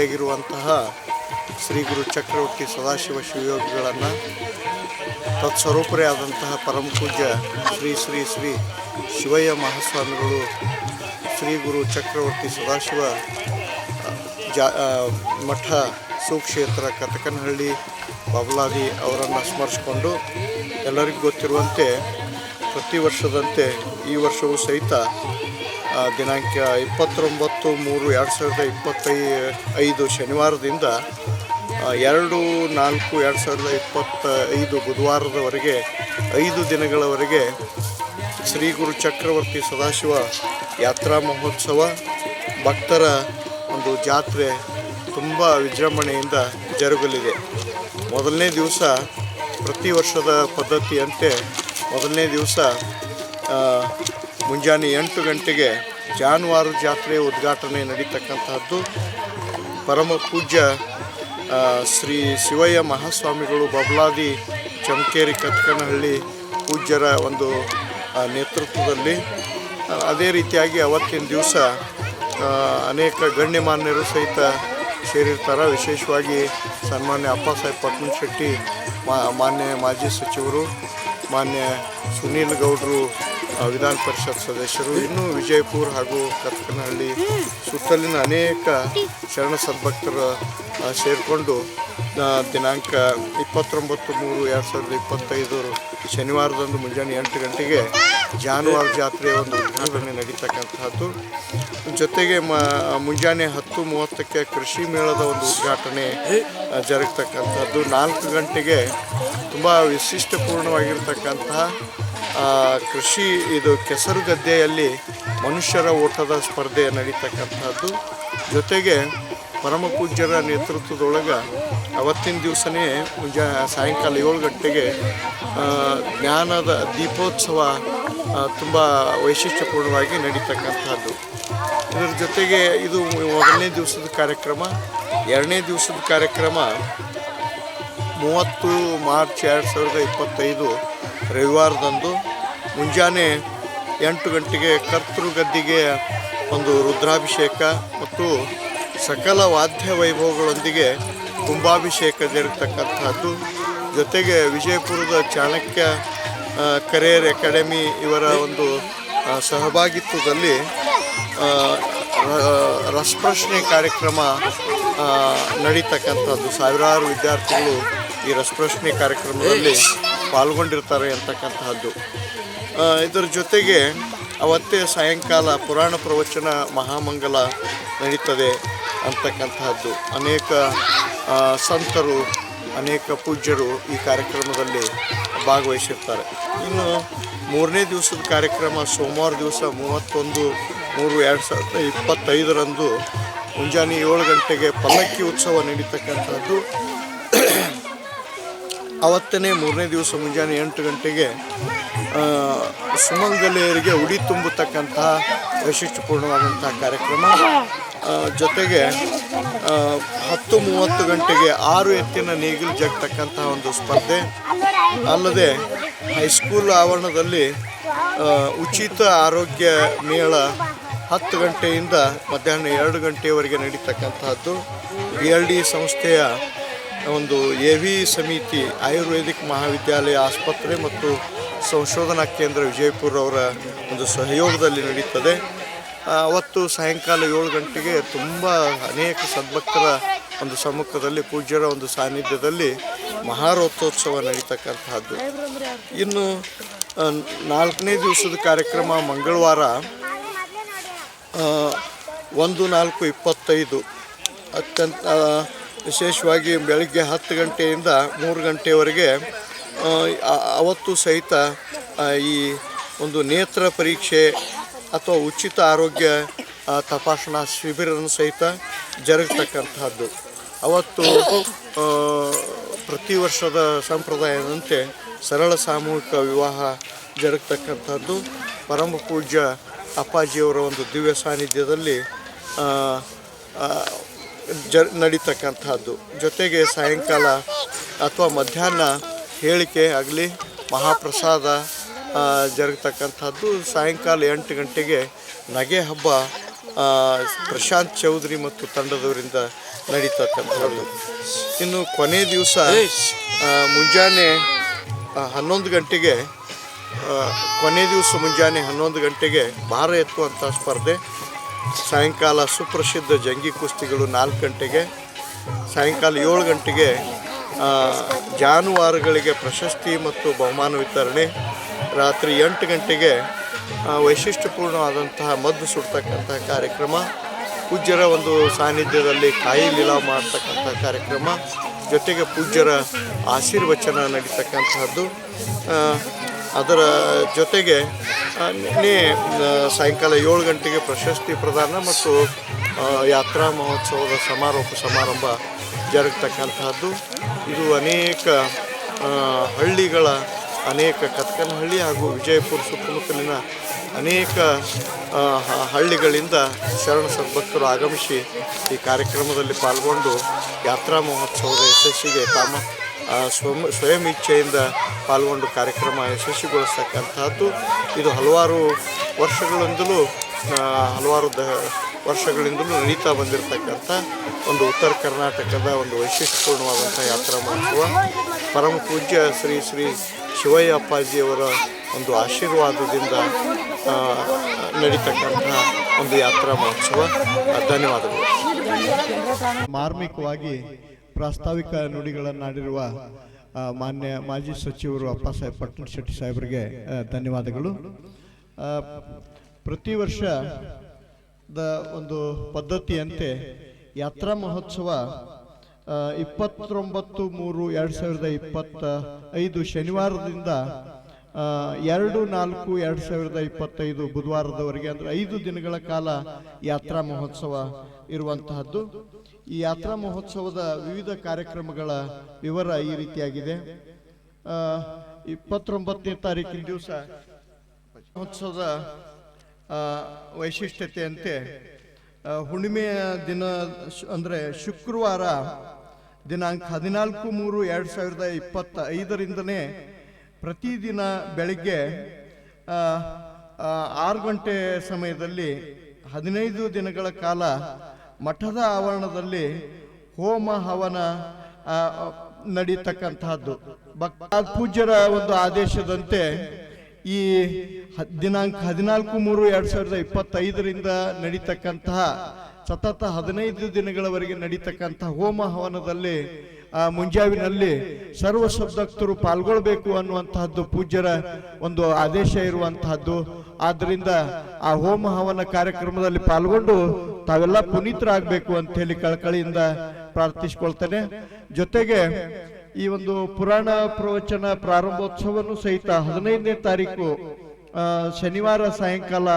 ಆಗಿರುವಂತಹ ಶ್ರೀ ಗುರು ಚಕ್ರವರ್ತಿ ಸದಾಶಿವ ಶಿವಯೋಗಿಗಳನ್ನು ತತ್ಸ್ವರೂಪರೇ ಆದಂತಹ ಪರಮ ಪೂಜ್ಯ ಶ್ರೀ ಶ್ರೀ ಶ್ರೀ ಶಿವಯ್ಯ ಮಹಾಸ್ವಾಮಿಗಳು, ಶ್ರೀ ಗುರು ಚಕ್ರವರ್ತಿ ಸದಾಶಿವ, ಜಾ ಮಠ ಸುಕ್ಷೇತ್ರ ಕತಕನಹಳ್ಳಿ ಬಬಲಾದಿ ಅವರನ್ನು ಸ್ಮರಿಸಿಕೊಂಡು ಎಲ್ಲರಿಗೂ ಗೊತ್ತಿರುವಂತೆ ಪ್ರತಿ ವರ್ಷದಂತೆ ಈ ವರ್ಷವೂ ಸಹಿತ ದಿನಾಂಕ ಇಪ್ಪತ್ತೊಂಬತ್ತು ಮೂರು ಎರಡು ಸಾವಿರದ ಇಪ್ಪತ್ತೈ ಐದು ಶನಿವಾರದಿಂದ ಎರಡು ನಾಲ್ಕು ಎರಡು ಸಾವಿರದ ಇಪ್ಪತ್ತ ಐದು ಬುಧವಾರದವರೆಗೆ, ಐದು ದಿನಗಳವರೆಗೆ ಶ್ರೀ ಗುರು ಚಕ್ರವರ್ತಿ ಸದಾಶಿವ ಯಾತ್ರಾ ಮಹೋತ್ಸವ, ಭಕ್ತರ ಒಂದು ಜಾತ್ರೆ ತುಂಬ ವಿಜೃಂಭಣೆಯಿಂದ ಜರುಗಲಿದೆ. ಮೊದಲನೇ ದಿವಸ ಪ್ರತಿ ವರ್ಷದ ಪದ್ಧತಿಯಂತೆ ಮೊದಲನೇ ದಿವಸ ಮುಂಜಾನೆ ಎಂಟು ಗಂಟೆಗೆ ಜಾನುವಾರು ಜಾತ್ರೆ ಉದ್ಘಾಟನೆ ನಡೀತಕ್ಕಂತಹದ್ದು. ಪರಮ ಪೂಜ್ಯ ಶ್ರೀ ಶಿವಯ್ಯ ಮಹಾಸ್ವಾಮಿಗಳು ಬಬ್ಲಾದಿ ಚಮಕೇರಿ ಕತ್ಕನಹಳ್ಳಿ ಪೂಜ್ಯರ ಒಂದು ನೇತೃತ್ವದಲ್ಲಿ. ಅದೇ ರೀತಿಯಾಗಿ ಅವತ್ತಿನ ದಿವಸ ಅನೇಕ ಗಣ್ಯಮಾನ್ಯರು ಸಹಿತ ಸೇರಿರ್ತಾರೆ. ವಿಶೇಷವಾಗಿ ಸನ್ಮಾನ್ಯ ಅಪ್ಪಾಸಾಹೇಬ್ ಪಟ್ನ ಶೆಟ್ಟಿ ಮಾನ್ಯ ಮಾಜಿ ಸಚಿವರು, ಮಾನ್ಯ ಸುನೀಲ್ ಗೌಡರು ವಿಧಾನ ಪರಿಷತ್ ಸದಸ್ಯರು ಇನ್ನೂ ವಿಜಯಪುರ ಹಾಗೂ ಕತ್ಕನಹಳ್ಳಿ ಸುತ್ತಲಿನ ಅನೇಕ ಶರಣ ಸದ್ಭಕ್ತರು ಸೇರಿಕೊಂಡು ದಿನಾಂಕ ಇಪ್ಪತ್ತೊಂಬತ್ತು ಮೂರು ಎರಡು ಸಾವಿರದ ಇಪ್ಪತ್ತೈದು ಶನಿವಾರದಂದು ಮುಂಜಾನೆ ಎಂಟು ಗಂಟೆಗೆ ಜಾನುವಾರು ಜಾತ್ರೆಯ ಒಂದು ಉದ್ಘಾಟನೆ ನಡೀತಕ್ಕಂತಹದ್ದು. ಜೊತೆಗೆ ಮ, ಮುಂಜಾನೆ ಹತ್ತು ಮೂವತ್ತಕ್ಕೆ ಕೃಷಿ ಮೇಳದ ಒಂದು ಉದ್ಘಾಟನೆ ಜರುಗತಕ್ಕಂಥದ್ದು ನಾಲ್ಕು ಗಂಟೆಗೆ ತುಂಬ ವಿಶಿಷ್ಟಪೂರ್ಣವಾಗಿರ್ತಕ್ಕಂತಹ ಕೃಷಿ ಇದು ಕೆಸರು ಗದ್ದೆಯಲ್ಲಿ ಮನುಷ್ಯರ ಓಟದ ಸ್ಪರ್ಧೆ ನಡೀತಕ್ಕಂಥದ್ದು. ಜೊತೆಗೆ ಪರಮ ಪೂಜ್ಯರ ನೇತೃತ್ವದೊಳಗೆ ಅವತ್ತಿನ ದಿವಸನೇ ಮುಂಜಾ ಸಾಯಂಕಾಲ ಏಳು ಗಂಟೆಗೆ ಜ್ಞಾನದ ದೀಪೋತ್ಸವ ತುಂಬ ವೈಶಿಷ್ಟ್ಯಪೂರ್ಣವಾಗಿ ನಡೀತಕ್ಕಂಥದ್ದು. ಇದರ ಜೊತೆಗೆ ಇದು ಮೊದಲನೇ ದಿವಸದ ಕಾರ್ಯಕ್ರಮ. ಎರಡನೇ ದಿವಸದ ಕಾರ್ಯಕ್ರಮ ಮೂವತ್ತು ಮಾರ್ಚ್ ಎರಡು ಸಾವಿರದ ಇಪ್ಪತ್ತೈದು ರವಿವಾರದಂದು ಮುಂಜಾನೆ ಎಂಟು ಗಂಟೆಗೆ ಕರ್ತೃ ಗದ್ದಿಗೆ ಒಂದು ರುದ್ರಾಭಿಷೇಕ ಮತ್ತು ಸಕಲ ವಾದ್ಯ ವೈಭವಗಳೊಂದಿಗೆ ಕುಂಭಾಭಿಷೇಕ ಜರುಗತಕ್ಕಂಥದ್ದು ಜೊತೆಗೆ ವಿಜಯಪುರದ ಚಾಣಕ್ಯ ಕರಿಯರ್ ಅಕಾಡೆಮಿ ಇವರ ಒಂದು ಸಹಭಾಗಿತ್ವದಲ್ಲಿ ರಸಪ್ರಶ್ನೆ ಕಾರ್ಯಕ್ರಮ ನಡೀತಕ್ಕಂಥದ್ದು ಸಾವಿರಾರು ವಿದ್ಯಾರ್ಥಿಗಳು ಈ ರಸಪ್ರಶ್ನೆ ಕಾರ್ಯಕ್ರಮದಲ್ಲಿ ಪಾಲ್ಗೊಂಡಿರ್ತಾರೆ ಅಂತಕ್ಕಂತಹದ್ದು. ಇದರ ಜೊತೆಗೆ ಅವತ್ತೇ ಸಾಯಂಕಾಲ ಪುರಾಣ ಪ್ರವಚನ ಮಹಾಮಂಗಲ ನಡೀತದೆ ಅಂತಕ್ಕಂತಹದ್ದು. ಅನೇಕ ಸಂತರು, ಅನೇಕ ಪೂಜ್ಯರು ಈ ಕಾರ್ಯಕ್ರಮದಲ್ಲಿ ಭಾಗವಹಿಸಿರ್ತಾರೆ. ಇನ್ನು ಮೂರನೇ ದಿವಸದ ಕಾರ್ಯಕ್ರಮ ಸೋಮವಾರ ದಿವಸ ಮೂವತ್ತೊಂದು, ಮೂರು ಎರಡು ಸಾವಿರದ ಇಪ್ಪತ್ತೈದರಂದು ಮುಂಜಾನೆ ಏಳು ಗಂಟೆಗೆ ಪಲ್ಲಕ್ಕಿ ಉತ್ಸವ ನಡೀತಕ್ಕಂಥದ್ದು ಅವತ್ತನೇ ಮೂರನೇ ದಿವಸ ಮುಂಜಾನೆ ಎಂಟು ಗಂಟೆಗೆ ಸುಮಂಗಲೆಯರಿಗೆ ಉಡಿ ತುಂಬತಕ್ಕಂತಹ ವೈಶಿಷ್ಟ್ಯಪೂರ್ಣವಾದಂತಹ ಕಾರ್ಯಕ್ರಮ. ಜೊತೆಗೆ ಹತ್ತು ಮೂವತ್ತು ಗಂಟೆಗೆ ಆರು ಎತ್ತಿನ ನೇಗಿಲು ಜಗ್ತಕ್ಕಂತಹ ಒಂದು ಸ್ಪರ್ಧೆ. ಅಲ್ಲದೆ, ಹೈಸ್ಕೂಲ್ ಆವರಣದಲ್ಲಿ ಉಚಿತ ಆರೋಗ್ಯ ಮೇಳ ಹತ್ತು ಗಂಟೆಯಿಂದ ಮಧ್ಯಾಹ್ನ ಎರಡು ಗಂಟೆಯವರೆಗೆ ನಡೀತಕ್ಕಂತಹದ್ದು. ಬಿ ಎಲ್ ಡಿ ಸಂಸ್ಥೆಯ ಒಂದು ಎ ವಿ ಸಮಿತಿ, ಆಯುರ್ವೇದಿಕ್ ಮಹಾವಿದ್ಯಾಲಯ ಆಸ್ಪತ್ರೆ ಮತ್ತು ಸಂಶೋಧನಾ ಕೇಂದ್ರ ವಿಜಯಪುರ ಅವರ ಒಂದು ಸಹಯೋಗದಲ್ಲಿ ನಡೀತದೆ. ಅವತ್ತು ಸಾಯಂಕಾಲ ಏಳು ಗಂಟೆಗೆ ತುಂಬ ಅನೇಕ ಸದ್ಭಕ್ತರ ಒಂದು ಸಮ್ಮುಖದಲ್ಲಿ, ಪೂಜ್ಯರ ಒಂದು ಸಾನ್ನಿಧ್ಯದಲ್ಲಿ ಮಹಾರಥೋತ್ಸವ ನಡೀತಕ್ಕಂತಹದ್ದು. ಇನ್ನು ನಾಲ್ಕನೇ ದಿವಸದ ಕಾರ್ಯಕ್ರಮ ಮಂಗಳವಾರ ಒಂದು ನಾಲ್ಕು ಇಪ್ಪತ್ತೈದು. ಅತ್ಯಂತ ವಿಶೇಷವಾಗಿ ಬೆಳಗ್ಗೆ ಹತ್ತು ಗಂಟೆಯಿಂದ ಮೂರು ಆ- ಅವತ್ತು ಸಹಿತ ಈ ಒಂದು ನೇತ್ರ ಪರೀಕ್ಷೆ ಅಥವಾ ಉಚಿತ ಆರೋಗ್ಯ ತಪಾಸಣಾ ಶಿಬಿರವನ್ನು ಸಹಿತ ಜರುಗತಕ್ಕಂಥದ್ದು ಅವತ್ತು ಪ್ರತಿ ವರ್ಷದ ಸಂಪ್ರದಾಯದಂತೆ ಸರಳ ಸಾಮೂಹಿಕ ವಿವಾಹ ಜರುಗತಕ್ಕಂಥದ್ದು ಪರಮ ಪೂಜ್ಯ ಅಪ್ಪಾಜಿಯವರ ಒಂದು ದಿವ್ಯ ಸಾನ್ನಿಧ್ಯದಲ್ಲಿ ಜ ನಡೀತಕ್ಕಂಥದ್ದು. ಜೊತೆಗೆ ಸಾಯಂಕಾಲ ಅಥವಾ ಮಧ್ಯಾಹ್ನ ಹೇಳಿಕೆ ಆಗಲಿ, ಮಹಾಪ್ರಸಾದ ಜರುಗತಕ್ಕಂಥದ್ದು. ಸಾಯಂಕಾಲ ಎಂಟು ಗಂಟೆಗೆ ನಗೆ ಹಬ್ಬ ಪ್ರಶಾಂತ್ ಚೌಧರಿ ಮತ್ತು ತಂಡದವರಿಂದ ನಡೀತಕ್ಕಂಥದ್ದು. ಇನ್ನು ಕೊನೆ ದಿವಸ ಮುಂಜಾನೆ ಹನ್ನೊಂದು ಗಂಟೆಗೆ ಕೊನೆ ದಿವಸ ಮುಂಜಾನೆ ಹನ್ನೊಂದು ಗಂಟೆಗೆ ಭಾರ ಎತ್ತುವಂಥ ಸ್ಪರ್ಧೆ ಸಾಯಂಕಾಲ ಸುಪ್ರಸಿದ್ಧ ಜಂಗಿ ಕುಸ್ತಿಗಳು ನಾಲ್ಕು ಗಂಟೆಗೆ, ಸಾಯಂಕಾಲ ಏಳು ಗಂಟೆಗೆ ಜಾನುವಾರುಗಳಿಗೆ ಪ್ರಶಸ್ತಿ ಮತ್ತು ಬಹುಮಾನ ವಿತರಣೆ, ರಾತ್ರಿ ಎಂಟು ಗಂಟೆಗೆ ವೈಶಿಷ್ಟ್ಯಪೂರ್ಣವಾದಂತಹ ಮದ್ದು ಸುಡ್ತಕ್ಕಂತಹ ಕಾರ್ಯಕ್ರಮ, ಪೂಜ್ಯರ ಒಂದು ಸಾನ್ನಿಧ್ಯದಲ್ಲಿ ಕಾಯಿ ಲೀಲಾ ಮಾಡ್ತಕ್ಕಂಥ ಕಾರ್ಯಕ್ರಮ, ಜೊತೆಗೆ ಪೂಜ್ಯರ ಆಶೀರ್ವಚನ ನಡೀತಕ್ಕಂತಹದ್ದು. ಅದರ ಜೊತೆಗೆ ನಿನ್ನೆ ಸಾಯಂಕಾಲ ಏಳು ಗಂಟೆಗೆ ಪ್ರಶಸ್ತಿ ಪ್ರದಾನ ಮತ್ತು ಯಾತ್ರಾ ಮಹೋತ್ಸವದ ಸಮಾರೋಪ ಸಮಾರಂಭ ಜರುಗತಕ್ಕಂತಹದ್ದು. ಇದು ಅನೇಕ ಹಳ್ಳಿಗಳ ಅನೇಕ ಕತ್ಕನಹಳ್ಳಿ ಹಾಗೂ ವಿಜಯಪುರ ಸುತ್ತಮುತ್ತಲಿನ ಅನೇಕ ಹಳ್ಳಿಗಳಿಂದ ಶರಣ ಸದ್ಭಕ್ತರು ಆಗಮಿಸಿ ಈ ಕಾರ್ಯಕ್ರಮದಲ್ಲಿ ಪಾಲ್ಗೊಂಡು ಯಾತ್ರಾ ಮಹೋತ್ಸವದ ಯಶಸ್ಸಿಗೆ ಆ, ಸ್ವಯಂ ಸ್ವಯಂ ಇಚ್ಛೆಯಿಂದ ಪಾಲ್ಗೊಂಡು ಕಾರ್ಯಕ್ರಮ ಯಶಸ್ವಿಗೊಳಿಸ್ತಕ್ಕಂಥದ್ದು ಇದು ಹಲವಾರು ವರ್ಷಗಳಿಂದಲೂ ಹಲವಾರು ದ, ವರ್ಷಗಳಿಂದಲೂ ನಡೀತಾ ಬಂದಿರತಕ್ಕಂಥ ಒಂದು ಉತ್ತರ ಕರ್ನಾಟಕದ ಒಂದು ವೈಶಿಷ್ಟ್ಯಪೂರ್ಣವಾದಂಥ ಯಾತ್ರಾ ಮಹೋತ್ಸವ. ಪರಮ ಪೂಜ್ಯ ಶ್ರೀ ಶ್ರೀ ಶಿವಯ್ಯ ಅಪ್ಪಾಜಿಯವರ ಒಂದು ಆಶೀರ್ವಾದದಿಂದ ನಡೀತಕ್ಕಂಥ ಒಂದು ಯಾತ್ರಾ ಮಹೋತ್ಸವ. ಧನ್ಯವಾದಗಳು. ಮಾರ್ಮಿಕವಾಗಿ ಪ್ರಾಸ್ತಾವಿಕ ನುಡಿಗಳನ್ನಾಡಿರುವ ಮಾನ್ಯ ಮಾಜಿ ಸಚಿವರು ಅಪ್ಪಾಸಾಹೇಬ್ ಪಟ್ಟಣ ಶೆಟ್ಟಿ ಸಾಹೇಬರಿಗೆ ಧನ್ಯವಾದಗಳು. ಪ್ರತಿ ವರ್ಷ ದ ಒಂದು ಪದ್ಧತಿಯಂತೆ ಯಾತ್ರಾ ಮಹೋತ್ಸವ ಇಪ್ಪತ್ತೊಂಬತ್ತು ಮೂರು ಎರಡು ಸಾವಿರದ ಇಪ್ಪತ್ತ ಐದು ಶನಿವಾರದಿಂದ ಎರಡು ನಾಲ್ಕು ಎರಡು ಸಾವಿರದ ಇಪ್ಪತ್ತೈದು ಬುಧವಾರದವರೆಗೆ, ಅಂದರೆ ಐದು ದಿನಗಳ ಕಾಲ ಯಾತ್ರಾ ಮಹೋತ್ಸವ ಇರುವಂತಹದ್ದು. ಈ ಯಾತ್ರಾ ಮಹೋತ್ಸವದ ವಿವಿಧ ಕಾರ್ಯಕ್ರಮಗಳ ವಿವರ ಈ ರೀತಿಯಾಗಿದೆ. ಇಪ್ಪತ್ತೊಂಬತ್ತನೇ ತಾರೀಕಿನ ದಿವಸ ಮಹೋತ್ಸವದ ವೈಶಿಷ್ಟ್ಯತೆಯಂತೆ ಹುಣ್ಣಿಮೆಯ ದಿನ ಅಂದರೆ ಶುಕ್ರವಾರ ದಿನಾಂಕ ಹದಿನಾಲ್ಕು ಮೂರು ಎರಡು ಸಾವಿರದ ಇಪ್ಪತ್ತ ಐದರಿಂದನೇ ಪ್ರತಿದಿನ ಬೆಳಗ್ಗೆ ಆರು ಗಂಟೆ ಸಮಯದಲ್ಲಿ ಹದಿನೈದು ದಿನಗಳ ಕಾಲ ಮಠದ ಆವರಣದಲ್ಲಿ ಹೋಮ ಹವನ ನಡೀತಕ್ಕಂತಹದ್ದು. ಭಕ್ತ ಪೂಜ್ಯರ ಒಂದು ಆದೇಶದಂತೆ ಈ ದಿನಾಂಕ ಹದಿನಾಲ್ಕು ಮೂರು ಎರಡ್ ಸಾವಿರದ ಇಪ್ಪತ್ತೈದರಿಂದ ನಡೀತಕ್ಕಂತಹ, ಸತತ ಹದಿನೈದು ದಿನಗಳವರೆಗೆ ನಡೀತಕ್ಕಂತಹ ಹೋಮ ಹವನದಲ್ಲಿ ಆ ಮುಂಜಾವಿನಲ್ಲಿ ಸರ್ವ ಶಬ್ದಕ್ತರು ಪಾಲ್ಗೊಳ್ಬೇಕು ಅನ್ನುವಂತಹದ್ದು ಪೂಜ್ಯರ ಒಂದು ಆದೇಶ ಇರುವಂತಹದ್ದು. ಆದ್ದರಿಂದ ಆ ಹೋಮ ಹವನ ಕಾರ್ಯಕ್ರಮದಲ್ಲಿ ಪಾಲ್ಗೊಂಡು ತಾವೆಲ್ಲ ಪುನೀತರಾಗಬೇಕು ಅಂತ ಹೇಳಿ ಕಳಕಳಿಯಿಂದ ಪ್ರಾರ್ಥಿಸ್ಕೊಳ್ತೇನೆ. ಜೊತೆಗೆ ಈ ಒಂದು ಪುರಾಣ ಪ್ರವಚನ ಪ್ರಾರಂಭೋತ್ಸವನು ಸಹಿತ ಹದಿನೈದನೇ ತಾರೀಕು ಶನಿವಾರ ಸಾಯಂಕಾಲ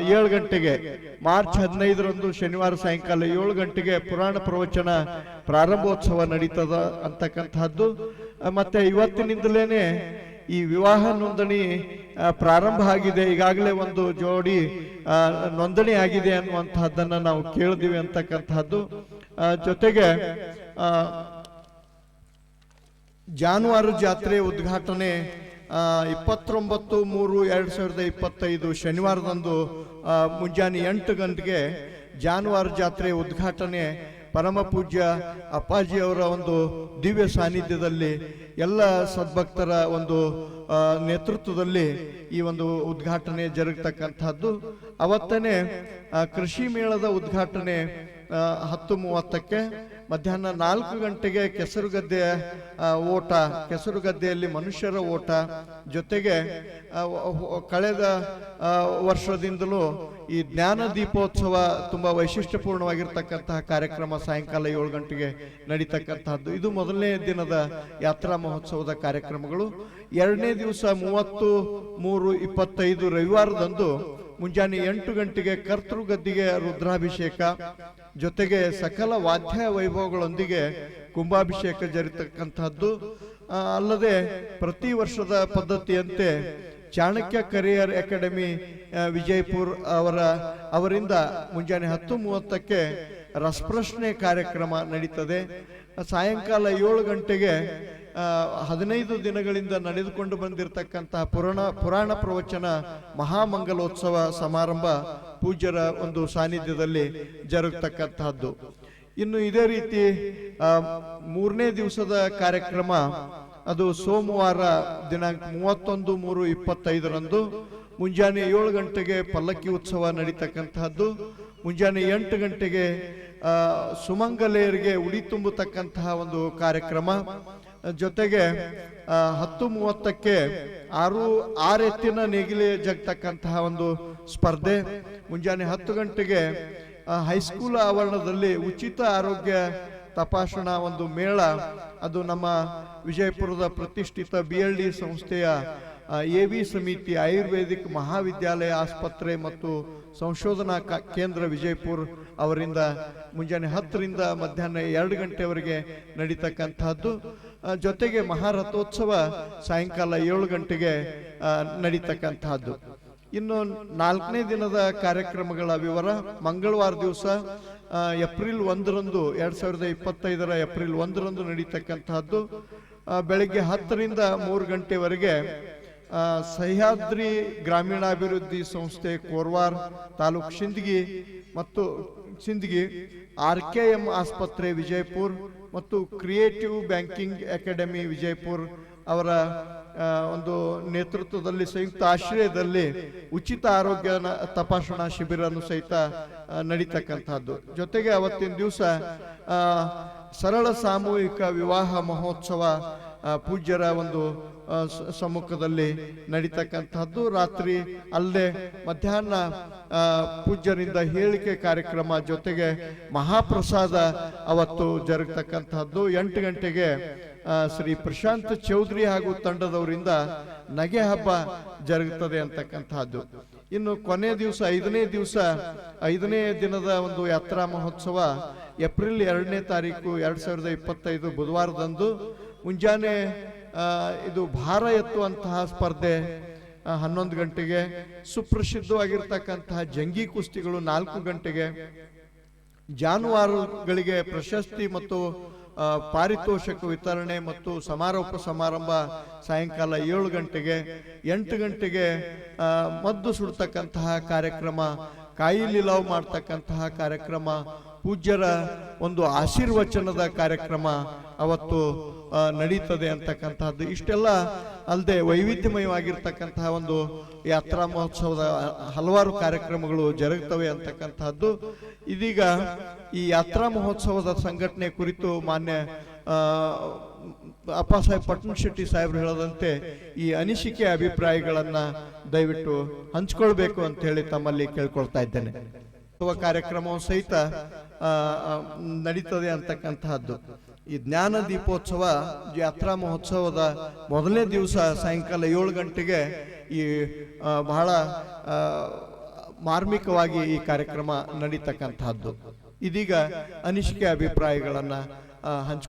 ಏಳು ಗಂಟೆಗೆ ಮಾರ್ಚ್ ಹದಿನೈದರಂದು ಶನಿವಾರ ಸಾಯಂಕಾಲ ಏಳು ಗಂಟೆಗೆ ಪುರಾಣ ಪ್ರವಚನ ಪ್ರಾರಂಭೋತ್ಸವ ನಡೀತದ ಅಂತಕ್ಕಂತಹದ್ದು. ಆ, ಮತ್ತೆ ಇವತ್ತಿನಿಂದಲೇ ಈ ವಿವಾಹ ನೋಂದಣಿ ಪ್ರಾರಂಭ ಆಗಿದೆ. ಈಗಾಗಲೇ ಒಂದು ಜೋಡಿ ನೋಂದಣಿ ಆಗಿದೆ ಅನ್ನುವಂತಹದ್ದನ್ನು ನಾವು ಕೇಳಿದಿವಿ ಅಂತಕ್ಕಂತಹದ್ದು. ಜೊತೆಗೆ ಜಾನುವಾರು ಜಾತ್ರೆ ಉದ್ಘಾಟನೆ ಇಪ್ಪತ್ತೊಂಬತ್ತು ಮೂರು ಎರಡು ಸಾವಿರದ ಇಪ್ಪತ್ತೈದು ಶನಿವಾರದಂದು ಮುಂಜಾನೆ ಎಂಟು ಗಂಟೆಗೆ ಜಾನುವಾರು ಜಾತ್ರೆ ಉದ್ಘಾಟನೆ, ಪರಮ ಪೂಜ್ಯ ಅಪ್ಪಾಜಿಯವರ ಒಂದು ದಿವ್ಯ ಸಾನ್ನಿಧ್ಯದಲ್ಲಿ ಎಲ್ಲ ಸದ್ಭಕ್ತರ ಒಂದು ನೇತೃತ್ವದಲ್ಲಿ ಈ ಒಂದು ಉದ್ಘಾಟನೆ ಜರುಗತಕ್ಕಂಥದ್ದು ಅವತ್ತನೇ ಕೃಷಿ ಮೇಳದ ಉದ್ಘಾಟನೆ ಹತ್ತು ಮೂವತ್ತಕ್ಕೆ ಮಧ್ಯಾಹ್ನ ನಾಲ್ಕು ಗಂಟೆಗೆ ಕೆಸರು ಗದ್ದೆಯ ಓಟ, ಕೆಸರುಗದ್ದೆಯಲ್ಲಿ ಮನುಷ್ಯರ ಓಟ ಜೊತೆಗೆ ಕಳೆದ ವರ್ಷದಿಂದಲೂ ಈ ಜ್ಞಾನ ದೀಪೋತ್ಸವ ತುಂಬ ವೈಶಿಷ್ಟ್ಯಪೂರ್ಣವಾಗಿರ್ತಕ್ಕಂತಹ ಕಾರ್ಯಕ್ರಮ ಸಾಯಂಕಾಲ ಏಳು ಗಂಟೆಗೆ ನಡೀತಕ್ಕಂತಹದ್ದು. ಇದು ಮೊದಲನೇ ದಿನದ ಯಾತ್ರಾ ಮಹೋತ್ಸವದ ಕಾರ್ಯಕ್ರಮಗಳು. ಎರಡನೇ ದಿವಸ ಮೂವತ್ತು ಮೂರು ಇಪ್ಪತ್ತೈದು ರವಿವಾರದಂದು ಮುಂಜಾನೆ ಎಂಟು ಗಂಟೆಗೆ ಕರ್ತೃಗದ್ದಿಗೆ ರುದ್ರಾಭಿಷೇಕ ಜೊತೆಗೆ ಸಕಲ ವಾದ್ಯ ವೈಭವಗಳೊಂದಿಗೆ ಕುಂಭಾಭಿಷೇಕ ಜರಿತಕ್ಕಂತಹದ್ದು ಅಲ್ಲದೆ ಪ್ರತಿ ವರ್ಷದ ಪದ್ಧತಿಯಂತೆ ಚಾಣಕ್ಯ ಕರಿಯರ್ ಅಕಾಡೆಮಿ ವಿಜಯಪುರ್ ಅವರ, ಅವರಿಂದ ಮುಂಜಾನೆ ಹತ್ತು ಮೂವತ್ತಕ್ಕೆ ರಸಪ್ರಶ್ನೆ ಕಾರ್ಯಕ್ರಮ ನಡೀತದೆ. ಸಾಯಂಕಾಲ ಏಳು ಗಂಟೆಗೆ ಹದಿನೈದು ದಿನಗಳಿಂದ ನಡೆದುಕೊಂಡು ಬಂದಿರತಕ್ಕಂತಹ ಪುರಾಣ ಪುರಾಣ ಪ್ರವಚನ ಮಹಾಮಂಗಲೋತ್ಸವ ಸಮಾರಂಭ ಪೂಜ್ಯರ ಒಂದು ಸಾನ್ನಿಧ್ಯದಲ್ಲಿ ಜರುಗತಕ್ಕಂತಹದ್ದು. ಇನ್ನು ಇದೇ ರೀತಿ ಮೂರನೇ ದಿವಸದ ಕಾರ್ಯಕ್ರಮ, ಅದು ಸೋಮವಾರ ದಿನಾಂಕ ಮೂವತ್ತೊಂದು ಮೂರು ಇಪ್ಪತ್ತೈದರಂದು ಮುಂಜಾನೆ ಏಳು ಗಂಟೆಗೆ ಪಲ್ಲಕ್ಕಿ ಉತ್ಸವ ನಡೀತಕ್ಕಂತಹದ್ದು. ಮುಂಜಾನೆ ಎಂಟು ಗಂಟೆಗೆ ಸುಮಂಗಲೆಯರಿಗೆ ಉಡಿ ತುಂಬತಕ್ಕಂತಹ ಒಂದು ಕಾರ್ಯಕ್ರಮ. ಜೊತೆಗೆ ಹತ್ತು ಮೂವತ್ತಕ್ಕೆ ಆರು ಆರು ಎತ್ತಿನ ನೇಗಿಲೆ ಜಗ್ತಕ್ಕಂತಹ ಒಂದು ಸ್ಪರ್ಧೆ. ಮುಂಜಾನೆ ಹತ್ತು ಗಂಟೆಗೆ ಹೈಸ್ಕೂಲ್ ಆವರಣದಲ್ಲಿ ಉಚಿತ ಆರೋಗ್ಯ ತಪಾಸಣಾ ಒಂದು ಮೇಳ. ಅದು ನಮ್ಮ ವಿಜಯಪುರದ ಪ್ರತಿಷ್ಠಿತ ಬಿ ಎಲ್ ಡಿ ಸಂಸ್ಥೆಯ ಎ ವಿ ಸಮಿತಿ ಆಯುರ್ವೇದಿಕ್ ಮಹಾವಿದ್ಯಾಲಯ ಆಸ್ಪತ್ರೆ ಮತ್ತು ಸಂಶೋಧನಾ ಕೇಂದ್ರ ವಿಜಯಪುರ ಅವರಿಂದ ಮುಂಜಾನೆ ಹತ್ತರಿಂದ ಮಧ್ಯಾಹ್ನ ಎರಡು ಗಂಟೆವರೆಗೆ ನಡೀತಕ್ಕಂತಹದ್ದು. ಆ, ಜೊತೆಗೆ ಮಹಾರಥೋತ್ಸವ ಸಾಯಂಕಾಲ ಏಳು ಗಂಟೆಗೆ ನಡೀತಕ್ಕಂತಹದ್ದು. ಇನ್ನು ನಾಲ್ಕನೇ ದಿನದ ಕಾರ್ಯಕ್ರಮಗಳ ವಿವರ, ಮಂಗಳವಾರ ದಿವಸ ಏಪ್ರಿಲ್ ಒಂದರಂದು, ಎರಡ್ ಸಾವಿರದ ಇಪ್ಪತ್ತೈದರ ಏಪ್ರಿಲ್ ಒಂದರಂದು ನಡೀತಕ್ಕಂತಹದ್ದು. ಬೆಳಗ್ಗೆ ಹತ್ತರಿಂದ ಮೂರು ಗಂಟೆವರೆಗೆ ಸಹ್ಯಾದ್ರಿ ಗ್ರಾಮೀಣಾಭಿವೃದ್ಧಿ ಸಂಸ್ಥೆ ಕೋರ್ವಾರ್ ತಾಲೂಕು ಶಿಂದ್ಗಿ ಮತ್ತು ಸಿಂದಗಿ ಆರ್ ಕೆ ಎಂ ಆಸ್ಪತ್ರೆ ವಿಜಯಪುರ್ ಮತ್ತು ಕ್ರಿಯೇಟಿವ್ ಬ್ಯಾಂಕಿಂಗ್ ಅಕಾಡೆಮಿ ವಿಜಯಪುರ್ ಅವರ ಒಂದು ನೇತೃತ್ವದಲ್ಲಿ ಸಂಯುಕ್ತ ಆಶ್ರಯದಲ್ಲಿ ಉಚಿತ ಆರೋಗ್ಯ ತಪಾಸಣಾ ಶಿಬಿರನು ಸಹಿತ ನಡೀತಕ್ಕಂಥದ್ದು ಜೊತೆಗೆ ಅವತ್ತಿನ ದಿವಸ ಸರಳ ಸಾಮೂಹಿಕ ವಿವಾಹ ಮಹೋತ್ಸವ ಪೂಜ್ಯರ ಒಂದು ಸಮ್ಮುಖದಲ್ಲಿ ನಡೀತಕ್ಕಂಥದ್ದು ರಾತ್ರಿ ಅಲ್ಲೇ ಮಧ್ಯಾಹ್ನ ಪೂಜ್ಯರಿಂದ ಹೇಳಿಕೆ ಕಾರ್ಯಕ್ರಮ ಜೊತೆಗೆ ಮಹಾಪ್ರಸಾದ ಅವತ್ತು ಜರುಗತಕ್ಕಂಥದ್ದು ಎಂಟು ಗಂಟೆಗೆ ಶ್ರೀ ಪ್ರಶಾಂತ್ ಚೌಧರಿ ಹಾಗೂ ತಂಡದವರಿಂದ ನಗೆ ಹಬ್ಬ ಜರುಗುತ್ತದೆ ಅಂತಕ್ಕಂಥದ್ದು ಇನ್ನು ಕೊನೆ ದಿವಸ, ಐದನೇ ದಿವಸ, ಐದನೇ ದಿನದ ಒಂದು ಯಾತ್ರಾ ಮಹೋತ್ಸವ ಏಪ್ರಿಲ್ ಎರಡನೇ ತಾರೀಕು, ಎರಡ್ ಸಾವಿರದ ಇಪ್ಪತ್ತೈದು ಬುಧವಾರದಂದು. ಮುಂಜಾನೆ ಇದು ಭಾರ ಎತ್ತುವಂತಹ ಸ್ಪರ್ಧೆ ಹನ್ನೊಂದು ಗಂಟೆಗೆ. ಸುಪ್ರಸಿದ್ಧವಾಗಿರ್ತಕ್ಕಂತಹ ಜಂಗಿ ಕುಸ್ತಿಗಳು ನಾಲ್ಕು ಗಂಟೆಗೆ. ಜಾನುವಾರುಗಳಿಗೆ ಪ್ರಶಸ್ತಿ ಮತ್ತು ಪಾರಿತೋಷಕ ವಿತರಣೆ ಮತ್ತು ಸಮಾರೋಪ ಸಮಾರಂಭ ಸಾಯಂಕಾಲ ಏಳು ಗಂಟೆಗೆ. ಎಂಟು ಗಂಟೆಗೆ ಮದ್ದು ಸುಡ್ತಕ್ಕಂತಹ ಕಾರ್ಯಕ್ರಮ ಕಾಯಿ ಲವ್ ಮಾಡ್ತಕ್ಕಂತಹ ಕಾರ್ಯಕ್ರಮ, ಪೂಜ್ಯರ ಒಂದು ಆಶೀರ್ವಚನದ ಕಾರ್ಯಕ್ರಮ ಅವತ್ತು ನಡೀತದೆ ಅಂತಕ್ಕಂತಹದ್ದು. ಇಷ್ಟೆಲ್ಲ ಅಲ್ಲದೆ ವೈವಿಧ್ಯಮಯವಾಗಿರ್ತಕ್ಕಂತಹ ಒಂದು ಯಾತ್ರಾ ಮಹೋತ್ಸವದ ಹಲವಾರು ಕಾರ್ಯಕ್ರಮಗಳು ಜರುಗ್ತವೆ ಅಂತಕ್ಕಂತಹದ್ದು. ಇದೀಗ ಈ ಯಾತ್ರಾ ಮಹೋತ್ಸವದ ಸಂಘಟನೆ ಕುರಿತು ಮಾನ್ಯ ಆ, ಅಪ್ಪಾಸಾಹೇಬ್ ಪಟ್ಟಣ ಶೆಟ್ಟಿ ಸಾಹೇಬ್ರು ಹೇಳದಂತೆ ಈ ಅನಿಸಿಕೆ ಅಭಿಪ್ರಾಯಗಳನ್ನ ದಯವಿಟ್ಟು ಹಂಚ್ಕೊಳ್ಬೇಕು ಅಂತ ಹೇಳಿ ತಮ್ಮಲ್ಲಿ ಕೇಳ್ಕೊಳ್ತಾ ಇದ್ದೇನೆ. ಕಾರ್ಯಕ್ರಮವು ಸಹಿತ ನಡೀತದೆ ಅಂತಕ್ಕಂತಹದ್ದು. ಈ ಜ್ಞಾನ ದೀಪೋತ್ಸವ ಯಾತ್ರಾ ಮಹೋತ್ಸವದ ಮೊದಲನೇ ದಿವಸ ಸಾಯಂಕಾಲ ಏಳು ಗಂಟೆಗೆ ಈ ಬಹಳ ಮಾರ್ಮಿಕವಾಗಿ ಈ ಕಾರ್ಯಕ್ರಮ ನಡೀತಕ್ಕಂತಹದ್ದು. ಇದೀಗ ಅನಿಸಿಕೆ ಅಭಿಪ್ರಾಯಗಳನ್ನ ಹಂಚ್